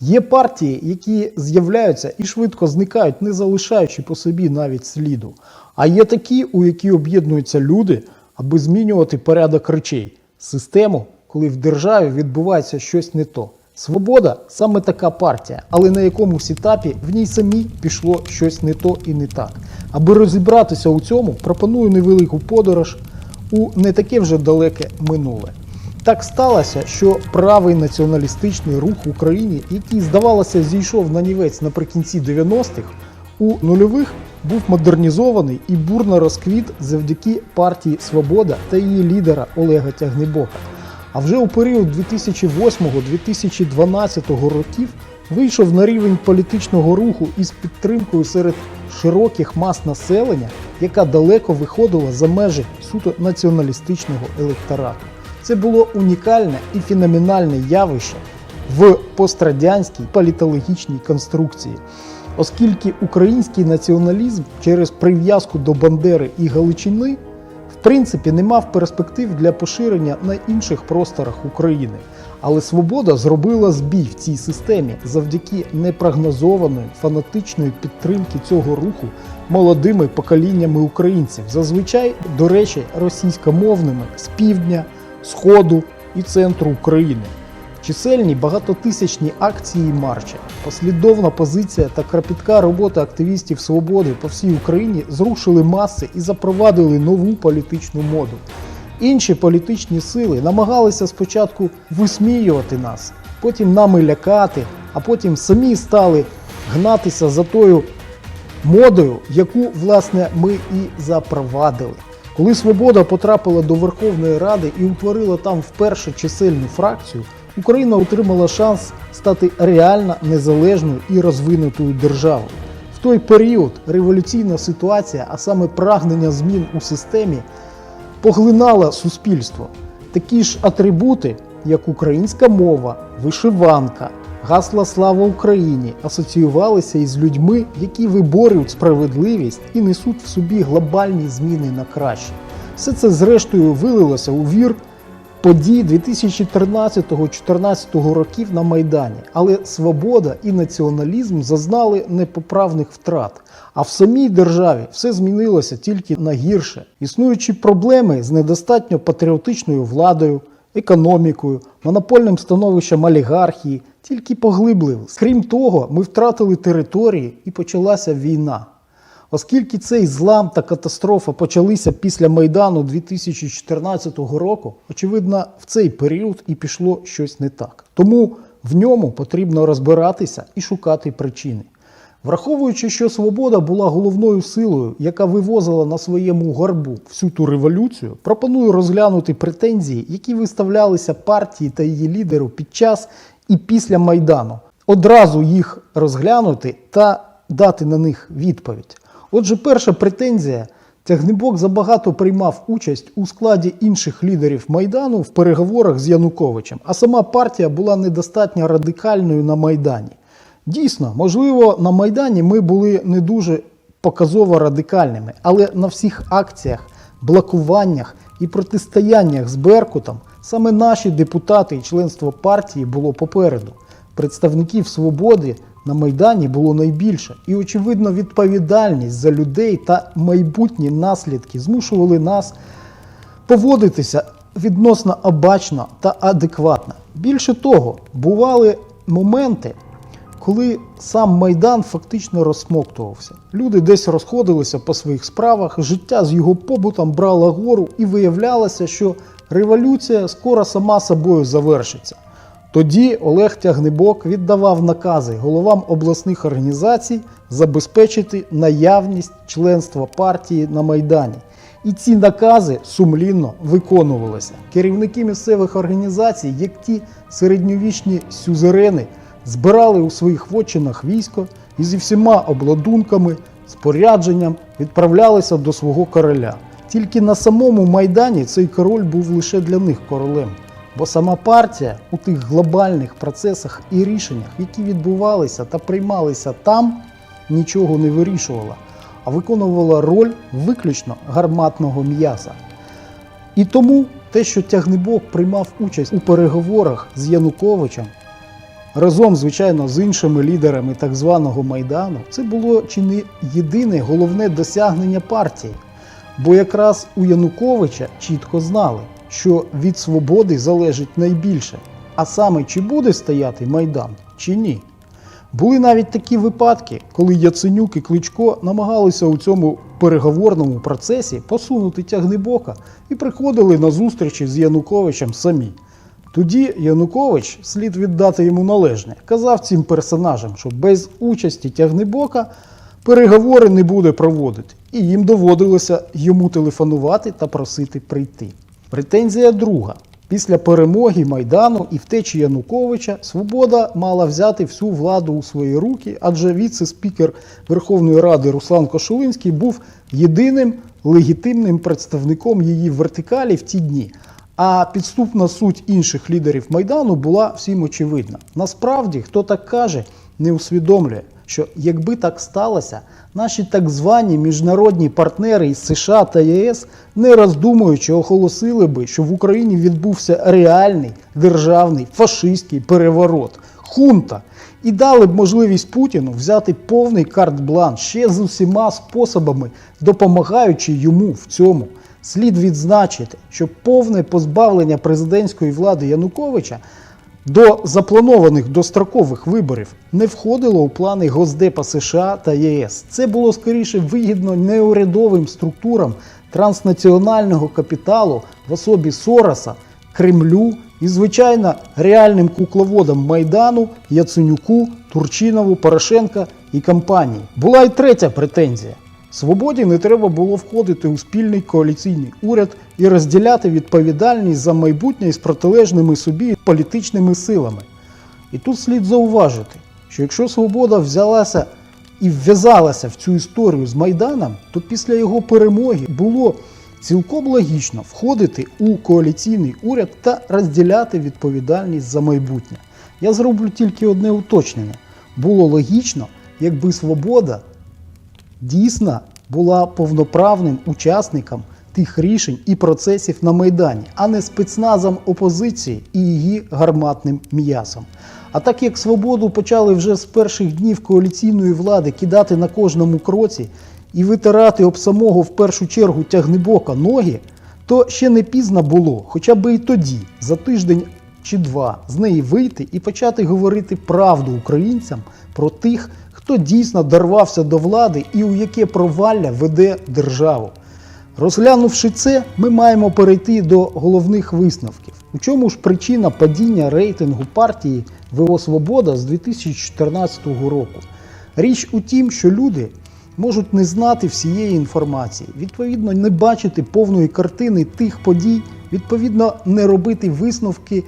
Є партії, які з'являються і швидко зникають, не залишаючи по собі навіть сліду. А є такі, у які об'єднуються люди, аби змінювати порядок речей, систему, коли в державі відбувається щось не то. Свобода саме така партія, але на якомусь етапі в ній самі пішло щось не то і не так. Аби розібратися у цьому, пропоную невелику подорож у не таке вже далеке минуле. Так сталося, що правий націоналістичний рух в Україні, який, здавалося, зійшов на нівець наприкінці 90-х, у нульових був модернізований і бурно розквіт завдяки партії Свобода та її лідера Олега Тягнебока. А вже у період 2008-2012 років вийшов на рівень політичного руху із підтримкою серед широких мас населення, яка далеко виходила за межі суто націоналістичного електорату. Це було унікальне і феноменальне явище в пострадянській політологічній конструкції, оскільки український націоналізм через прив'язку до Бандери і Галичини в принципі не мав перспектив для поширення на інших просторах України. Але свобода зробила збій в цій системі завдяки непрогнозованої фанатичної підтримки цього руху молодими поколіннями українців, зазвичай, до речі, російськомовними з півдня, сходу і центру України. Чисельні багатотисячні акції і марчі, послідовна позиція та кропітка робота активістів свободи по всій Україні зрушили маси і запровадили нову політичну моду. Інші політичні сили намагалися спочатку висміювати нас, потім нами лякати, а потім самі стали гнатися за тою модою, яку власне ми і запровадили. Коли Свобода потрапила до Верховної Ради і утворила там вперше чисельну фракцію, Україна отримала шанс стати реально незалежною і розвинутою державою. В той період революційна ситуація, а саме прагнення змін у системі, поглинала суспільство. Такі ж атрибути, як українська мова, вишиванка, гасла Слава Україні, асоціювалися із людьми, які виборюють справедливість і несуть в собі глобальні зміни на краще. Все це зрештою вилилося у вір подій 2013-2014 років на Майдані. Але свобода і націоналізм зазнали непоправних втрат. А в самій державі все змінилося тільки на гірше. Існуючі проблеми з недостатньо патріотичною владою, економікою, монопольним становищем олігархії тільки поглиблились. Крім того, ми втратили території і почалася війна. Оскільки цей злам та катастрофа почалися після Майдану 2014 року, очевидно, в цей період і пішло щось не так. Тому в ньому потрібно розбиратися і шукати причини. Враховуючи, що свобода була головною силою, яка вивозила на своєму горбу всю ту революцію, пропоную розглянути претензії, які виставлялися партії та її лідеру під час і після Майдану. Одразу їх розглянути та дати на них відповідь. Отже, перша претензія. Тягнебок забагато приймав участь у складі інших лідерів Майдану в переговорах з Януковичем, а сама партія була недостатньо радикальною на Майдані. Дійсно, можливо, на Майдані ми були не дуже показово радикальними, але на всіх акціях, блокуваннях і протистояннях з Беркутом саме наші депутати і членство партії було попереду. Представників свободи на Майдані було найбільше, і, очевидно, відповідальність за людей та майбутні наслідки змушували нас поводитися відносно обачно та адекватно. Більше того, бували моменти, коли сам Майдан фактично розсмоктувався. Люди десь розходилися по своїх справах, життя з його побутом брало гору, і виявлялося, що революція скоро сама собою завершиться. Тоді Олег Тягнебок віддавав накази головам обласних організацій забезпечити наявність членства партії на Майдані. І ці накази сумлінно виконувалися. Керівники місцевих організацій, як ті середньовічні сюзерени, збирали у своїх вотчинах військо і зі всіма обладунками, спорядженням відправлялися до свого короля. Тільки на самому Майдані цей король був лише для них королем. Бо сама партія у тих глобальних процесах і рішеннях, які відбувалися та приймалися там, нічого не вирішувала, а виконувала роль виключно гарматного м'яса. І тому те, що Тягнебок приймав участь у переговорах з Януковичем, разом, звичайно, з іншими лідерами так званого Майдану, це було чи не єдине головне досягнення партії. Бо якраз у Януковича чітко знали, що від свободи залежить найбільше, а саме чи буде стояти Майдан, чи ні. Були навіть такі випадки, коли Яценюк і Кличко намагалися у цьому переговорному процесі посунути тягнебока і приходили на зустрічі з Януковичем самі. Тоді Янукович, слід віддати йому належне, казав цим персонажам, що без участі тягнебока переговори не буде проводити, і їм доводилося йому телефонувати та просити прийти. Претензія друга. Після перемоги Майдану і втечі Януковича Свобода мала взяти всю владу у свої руки, адже віце-спікер Верховної Ради Руслан Кошулинський був єдиним легітимним представником її вертикалі в ті дні. А підступна суть інших лідерів Майдану була всім очевидна. Насправді, хто так каже, не усвідомлює, що якби так сталося, наші так звані міжнародні партнери із США та ЄС, не роздумуючи, оголосили би, що в Україні відбувся реальний державний фашистський переворот, хунта, і дали б можливість Путіну взяти повний карт-бланш ще з усіма способами, допомагаючи йому в цьому. Слід відзначити, що повне позбавлення президентської влади Януковича до запланованих дострокових виборів не входило у плани Госдепа США та ЄС. Це було скоріше вигідно неурядовим структурам транснаціонального капіталу в особі Сороса, Кремлю і, звичайно, реальним кукловодам Майдану, Яценюку, Турчинову, Порошенка і компанії. Була й третя претензія. Свободі не треба було входити у спільний коаліційний уряд і розділяти відповідальність за майбутнє із протилежними собі політичними силами. І тут слід зауважити, що якщо Свобода взялася і вв'язалася в цю історію з Майданом, то після його перемоги було цілком логічно входити у коаліційний уряд та розділяти відповідальність за майбутнє. Я зроблю тільки одне уточнення. Було логічно, якби Свобода дійсно була повноправним учасником тих рішень і процесів на Майдані, а не спецназом опозиції і її гарматним м'ясом. А так як свободу почали вже з перших днів коаліційної влади кидати на кожному кроці і витирати об самого в першу чергу тягнебока ноги, то ще не пізно було, хоча би і тоді, за тиждень чи два, з неї вийти і почати говорити правду українцям про тих, хто дійсно дорвався до влади і у яке провалля веде державу. Розглянувши це, ми маємо перейти до головних висновків. У чому ж причина падіння рейтингу партії ВО Свобода з 2014 року? Річ у тім, що люди можуть не знати всієї інформації, відповідно, не бачити повної картини тих подій, відповідно, не робити висновки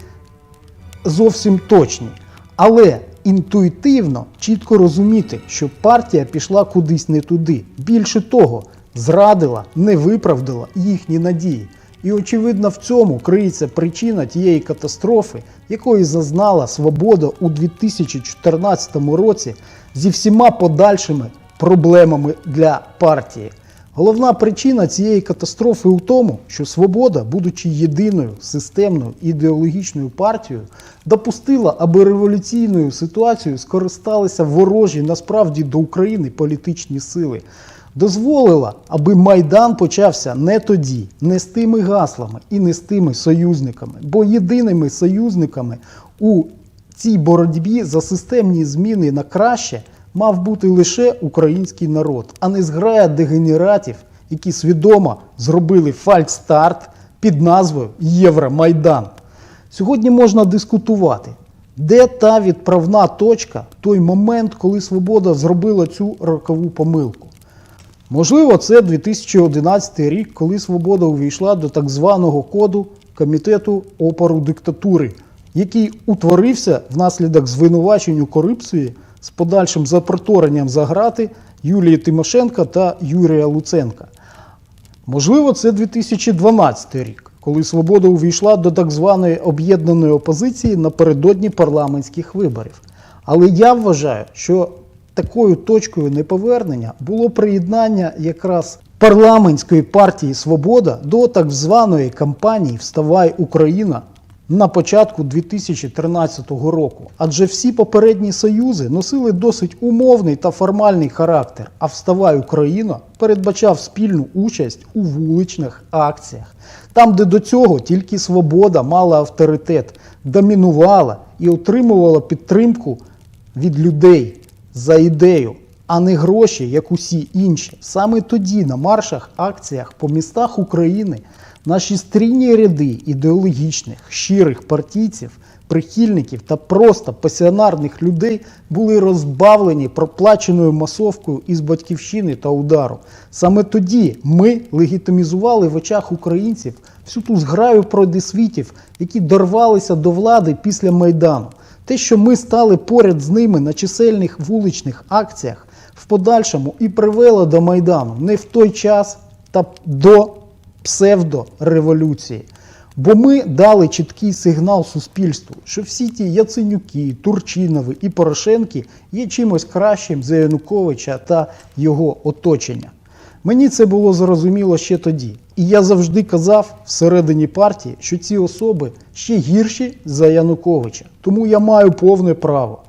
зовсім точні. Але інтуїтивно чітко розуміти, що партія пішла кудись не туди. Більше того, зрадила, не виправдала їхні надії. І очевидно, в цьому криється причина тієї катастрофи, якої зазнала свобода у 2014 році зі всіма подальшими проблемами для партії. Головна причина цієї катастрофи у тому, що свобода, будучи єдиною системною ідеологічною партією, допустила, аби революційною ситуацією скористалися ворожі насправді до України політичні сили. Дозволила, аби Майдан почався не тоді, не з тими гаслами і не з тими союзниками, бо єдиними союзниками у цій боротьбі за системні зміни на краще мав бути лише український народ, а не зграя дегенератів, які свідомо зробили фальстарт під назвою Євромайдан. Сьогодні можна дискутувати, де та відправна точка, той момент, коли Свобода зробила цю рокову помилку. Можливо, це 2011 рік, коли Свобода увійшла до так званого коду Комітету опору диктатури, який утворився внаслідок звинувачень у корупції з подальшим запроторенням за грати Юлії Тимошенка та Юрія Луценка. Можливо, це 2012 рік, коли Свобода увійшла до так званої об'єднаної опозиції напередодні парламентських виборів. Але я вважаю, що такою точкою неповернення було приєднання якраз парламентської партії Свобода до так званої кампанії Вставай Україна на початку 2013 року, адже всі попередні союзи носили досить умовний та формальний характер, а «Вставай Україна» передбачав спільну участь у вуличних акціях, там, де до цього тільки свобода мала авторитет, домінувала і отримувала підтримку від людей за ідею, а не гроші, як усі інші. Саме тоді на маршах, акціях по містах України наші стрійні ряди ідеологічних, щирих партійців, прихильників та просто пасіонарних людей були розбавлені проплаченою масовкою із батьківщини та удару. Саме тоді ми легітимізували в очах українців всю ту зграю продисвітів, які дорвалися до влади після Майдану. Те, що ми стали поряд з ними на чисельних вуличних акціях, в подальшому і привело до Майдану не в той час та до псевдореволюції. Бо ми дали чіткий сигнал суспільству, що всі ті Яценюки, Турчинови і Порошенки є чимось кращим за Януковича та його оточення. Мені це було зрозуміло ще тоді. І я завжди казав всередині партії, що ці особи ще гірші за Януковича. Тому я маю повне право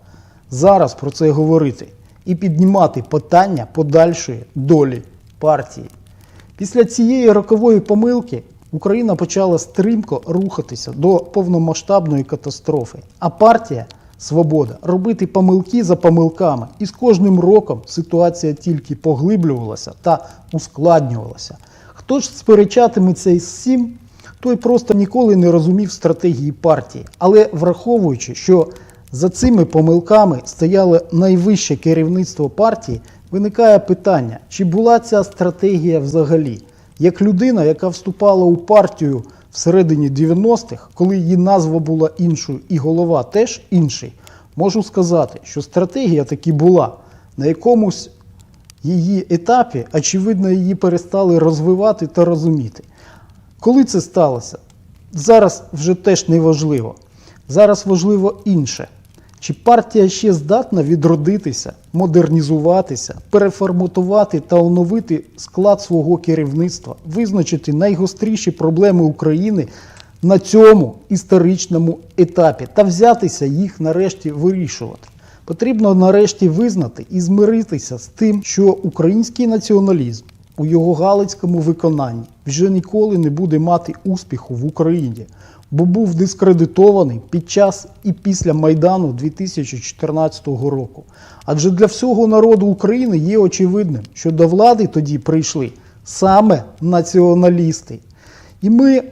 зараз про це говорити і піднімати питання подальшої долі партії. Після цієї рокової помилки Україна почала стрімко рухатися до повномасштабної катастрофи, а партія Свобода робити помилки за помилками. І з кожним роком ситуація тільки поглиблювалася та ускладнювалася. Хто ж сперечатиметься із цим, той просто ніколи не розумів стратегії партії. Але враховуючи, що за цими помилками стояло найвище керівництво партії, виникає питання, чи була ця стратегія взагалі? Як людина, яка вступала у партію всередині 90-х, коли її назва була іншою і голова теж інший, можу сказати, що стратегія таки була на якомусь її етапі, очевидно, її перестали розвивати та розуміти. Коли це сталося? Зараз вже теж не важливо. Зараз важливо інше. Чи партія ще здатна відродитися, модернізуватися, переформатувати та оновити склад свого керівництва, визначити найгостріші проблеми України на цьому історичному етапі та взятися їх нарешті вирішувати? Потрібно нарешті визнати і змиритися з тим, що український націоналізм у його галицькому виконанні вже ніколи не буде мати успіху в Україні, бо був дискредитований під час і після Майдану 2014 року. Адже для всього народу України є очевидним, що до влади тоді прийшли саме націоналісти. І ми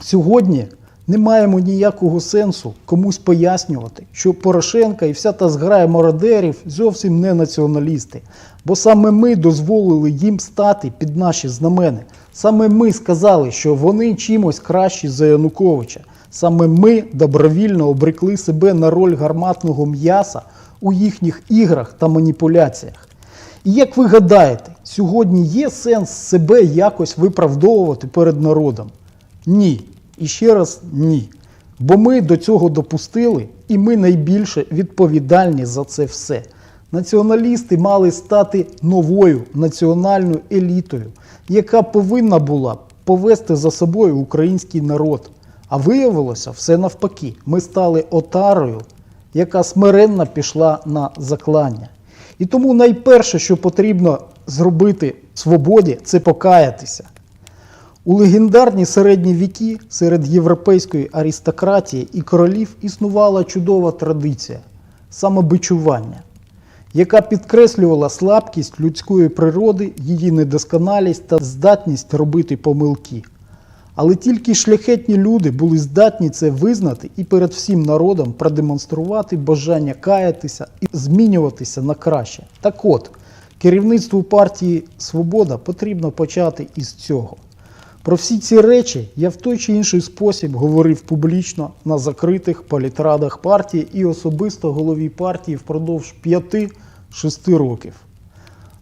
сьогодні не маємо ніякого сенсу комусь пояснювати, що Порошенка і вся та зграя мародерів зовсім не націоналісти. Бо саме ми дозволили їм стати під наші знамени. Саме ми сказали, що вони чимось кращі за Януковича. Саме ми добровільно обрекли себе на роль гарматного м'яса у їхніх іграх та маніпуляціях. І як ви гадаєте, сьогодні є сенс себе якось виправдовувати перед народом? Ні. І ще раз ні. Бо ми до цього допустили, і ми найбільше відповідальні за це все. Націоналісти мали стати новою національною елітою, яка повинна була повести за собою український народ. А виявилося все навпаки. Ми стали отарою, яка смиренно пішла на заклання. І тому найперше, що потрібно зробити свободі, це покаятися. У легендарні середні віки серед європейської аристократії і королів існувала чудова традиція самобичування, яка підкреслювала слабкість людської природи, її недосконалість та здатність робити помилки. Але тільки шляхетні люди були здатні це визнати і перед всім народом продемонструвати бажання каятися і змінюватися на краще. Так от, керівництву партії Свобода потрібно почати із цього. Про всі ці речі я в той чи інший спосіб говорив публічно на закритих політрадах партії і особисто голові партії впродовж 5-6 років.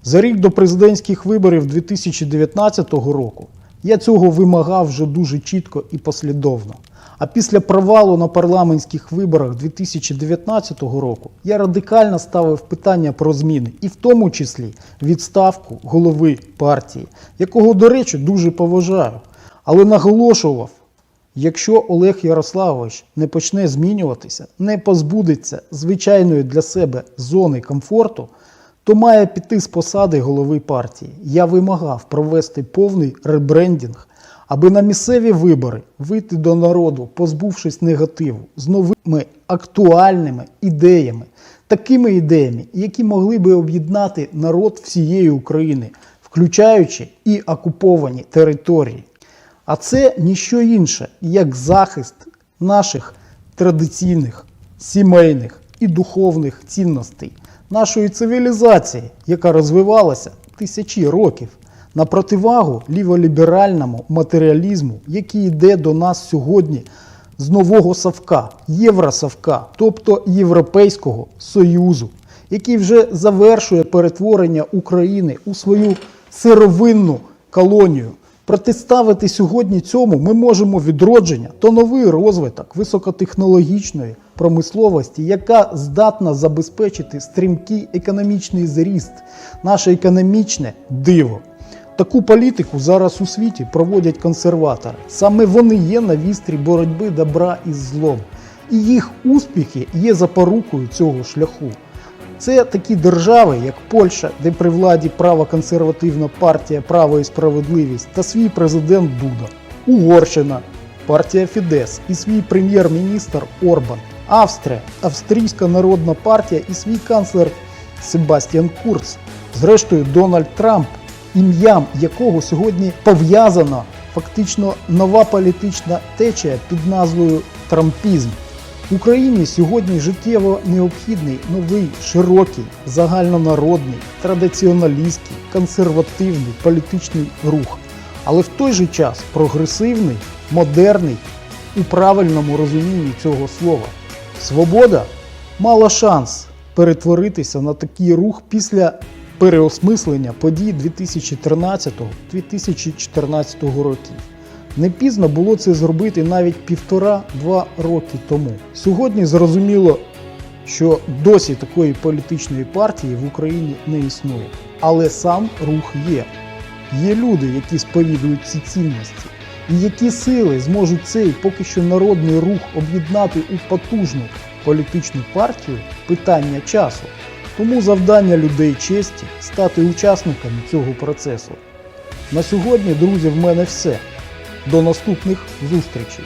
За рік до президентських виборів 2019 року я цього вимагав вже дуже чітко і послідовно. А після провалу на парламентських виборах 2019 року я радикально ставив питання про зміни, і в тому числі відставку голови партії, якого, до речі, дуже поважаю, але наголошував Якщо Олег Ярославович не почне змінюватися, не позбудеться звичайної для себе зони комфорту, то має піти з посади голови партії. Я вимагав провести повний ребрендінг, аби на місцеві вибори вийти до народу, позбувшись негативу, з новими актуальними ідеями, такими ідеями, які могли би об'єднати народ всієї України, включаючи і окуповані території. А це ніщо інше, як захист наших традиційних, сімейних і духовних цінностей, нашої цивілізації, яка розвивалася тисячі років, на противагу ліволіберальному матеріалізму, який йде до нас сьогодні з нового Савка, Євросавка, тобто Європейського Союзу, який вже завершує перетворення України у свою сировинну колонію. Протиставити сьогодні цьому ми можемо відродження та новий розвиток високотехнологічної промисловості, яка здатна забезпечити стрімкий економічний зріст, наше економічне диво. Таку політику зараз у світі проводять консерватори. Саме вони є на вістрі боротьби добра із злом. І їх успіхи є запорукою цього шляху. Це такі держави, як Польща, де при владі правоконсервативна партія Право і справедливість та свій президент Дуда, Угорщина, партія Фідес і свій прем'єр-міністр Орбан, Австрія, Австрійська народна партія і свій канцлер Себастьян Курц, зрештою Дональд Трамп, ім'ям якого сьогодні пов'язана фактично нова політична течія під назвою Трампізм. Україні сьогодні життєво необхідний новий, широкий, загальнонародний, традиціоналістський, консервативний політичний рух, але в той же час прогресивний, модерний у правильному розумінні цього слова. Свобода мала шанс перетворитися на такий рух після переосмислення подій 2013-2014 років. Не пізно було це зробити навіть півтора-два роки тому. Сьогодні зрозуміло, що досі такої політичної партії в Україні не існує. Але сам рух є. Є люди, які сповідують ці цінності. І які сили зможуть цей поки що народний рух об'єднати у потужну політичну партію питання часу. Тому завдання людей честі стати учасниками цього процесу. На сьогодні, друзі, в мене все. До наступних зустрічей!